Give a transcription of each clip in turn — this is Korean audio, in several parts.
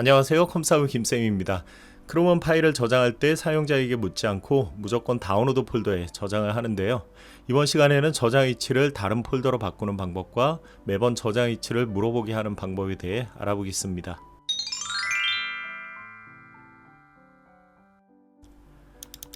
안녕하세요. 컴사우 김쌤입니다. 크롬은 파일을 저장할 때 사용자에게 묻지 않고 무조건 다운로드 폴더에 저장을 하는데요. 이번 시간에는 저장 위치를 다른 폴더로 바꾸는 방법과 매번 저장 위치를 물어보게 하는 방법에 대해 알아보겠습니다.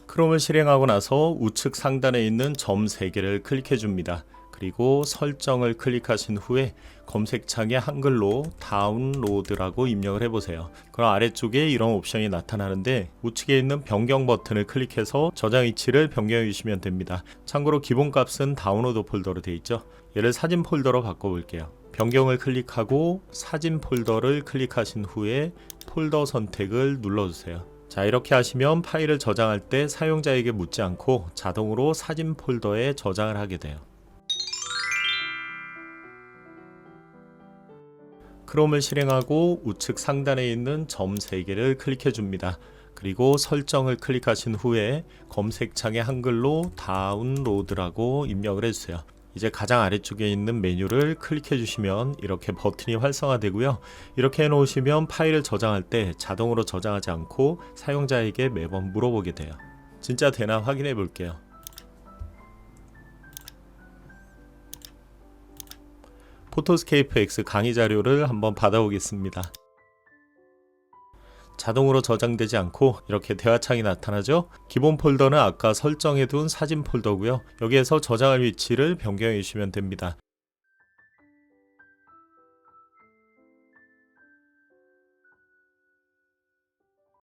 크롬을 실행하고 나서 우측 상단에 있는 점 3개를 클릭해 줍니다. 그리고 설정을 클릭하신 후에 검색창에 한글로 다운로드라고 입력을 해보세요. 그럼 아래쪽에 이런 옵션이 나타나는데 우측에 있는 변경 버튼을 클릭해서 저장 위치를 변경해 주시면 됩니다. 참고로 기본값은 다운로드 폴더로 되어 있죠. 얘를 사진 폴더로 바꿔볼게요. 변경을 클릭하고 사진 폴더를 클릭하신 후에 폴더 선택을 눌러주세요. 자 이렇게 하시면 파일을 저장할 때 사용자에게 묻지 않고 자동으로 사진 폴더에 저장을 하게 돼요. 크롬을 실행하고 우측 상단에 있는 점 3개를 클릭해 줍니다. 그리고 설정을 클릭하신 후에 검색창에 한글로 다운로드라고 입력을 해주세요. 이제 가장 아래쪽에 있는 메뉴를 클릭해 주시면 이렇게 버튼이 활성화되고요. 이렇게 해 놓으시면 파일을 저장할 때 자동으로 저장하지 않고 사용자에게 매번 물어보게 돼요. 진짜 되나 확인해 볼게요. 포토스케이프 X 강의 자료를 한번 받아오겠습니다. 자동으로 저장되지 않고 이렇게 대화창이 나타나죠. 기본 폴더는 아까 설정해둔 사진 폴더고요. 여기에서 저장할 위치를 변경해 주시면 됩니다.